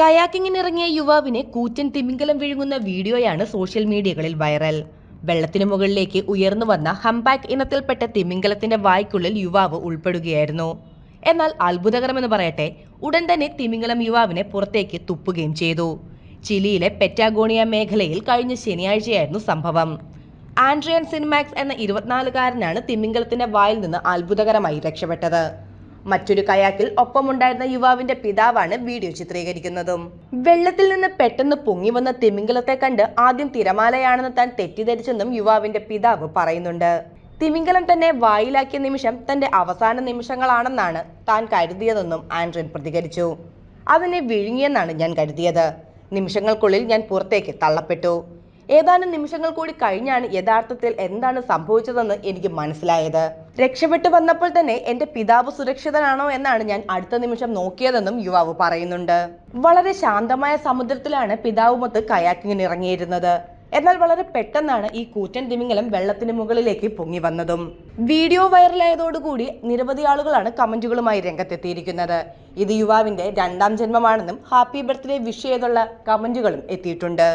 കയാക്കിങ്ങിനിറങ്ങിയ യുവാവിനെ കൂറ്റൻ തിമിംഗലം വിഴുങ്ങുന്ന വീഡിയോയാണ് സോഷ്യൽ മീഡിയകളിൽ വൈറൽ. വെള്ളത്തിനു മുകളിലേക്ക് ഉയർന്നു വന്ന ഹംപാക്ക് ഇനത്തിൽപ്പെട്ട തിമിംഗലത്തിന്റെ വായ്ക്കുള്ളിൽ യുവാവ് ഉൾപ്പെടുകയായിരുന്നു. എന്നാൽ അത്ഭുതകരമെന്ന് പറയട്ടെ ഉടൻ തന്നെ തിമിംഗലം യുവാവിനെ പുറത്തേക്ക് തുപ്പുകയും ചെയ്തു. ചിലിയിലെ പെറ്റാഗോണിയ മേഖലയിൽ കഴിഞ്ഞ ശനിയാഴ്ചയായിരുന്നു സംഭവം. ആൻഡ്രിയൻ സിനിമാക്സ് എന്ന ഇരുപത്തിനാലുകാരനാണ് തിമിംഗലത്തിന്റെ വായിൽ നിന്ന് അത്ഭുതകരമായി രക്ഷപ്പെട്ടത്. മറ്റൊരു കയാക്കിൽ ഒപ്പമുണ്ടായിരുന്ന യുവാവിന്റെ പിതാവാണ് വീഡിയോ ചിത്രീകരിക്കുന്നതും. വെള്ളത്തിൽ നിന്ന് പെട്ടെന്ന് പൊങ്ങി വന്ന തിമിംഗലത്തെ കണ്ട് ആദ്യം തിരമാലയാണെന്ന് താൻ തെറ്റിദ്ധരിച്ചെന്നും യുവാവിന്റെ പിതാവ് പറയുന്നുണ്ട്. തിമിംഗലം തന്നെ വായിലാക്കിയ നിമിഷം തന്റെ അവസാന നിമിഷങ്ങളാണെന്നാണ് താൻ കരുതിയതെന്നും ആൻഡ്രിൻ പ്രതികരിച്ചു. അതിനെ വിഴുങ്ങിയെന്നാണ് ഞാൻ കരുതിയത്. നിമിഷങ്ങൾക്കുള്ളിൽ ഞാൻ പുറത്തേക്ക് തള്ളപ്പെട്ടു. ഏതാനും നിമിഷങ്ങൾ കൂടി കഴിഞ്ഞാണ് യഥാർത്ഥത്തിൽ എന്താണ് സംഭവിച്ചതെന്ന് എനിക്ക് മനസ്സിലായത്. രക്ഷപ്പെട്ടു വന്നപ്പോൾ തന്നെ എന്റെ പിതാവ് സുരക്ഷിതനാണോ എന്നാണ് ഞാൻ അടുത്ത നിമിഷം നോക്കിയതെന്നും യുവാവ് പറയുന്നുണ്ട്. വളരെ ശാന്തമായ സമുദ്രത്തിലാണ് പിതാവുമൊത്ത് കയാക്കിങ്ങിന് ഇറങ്ങിയിരുന്നത്. എന്നാൽ വളരെ പെട്ടെന്നാണ് ഈ കൂറ്റൻ തിമിംഗലം വെള്ളത്തിന് മുകളിലേക്ക് പൊങ്ങി വന്നതും. വീഡിയോ വൈറലായതോടുകൂടി നിരവധി ആളുകളാണ് കമന്റുകളുമായി രംഗത്തെത്തിയിരിക്കുന്നത്. ഇത് യുവാവിന്റെ രണ്ടാം ജന്മമാണെന്നും ഹാപ്പി ബർത്ത്ഡേ വിഷ് ചെയ്തുള്ള കമന്റുകളും എത്തിയിട്ടുണ്ട്.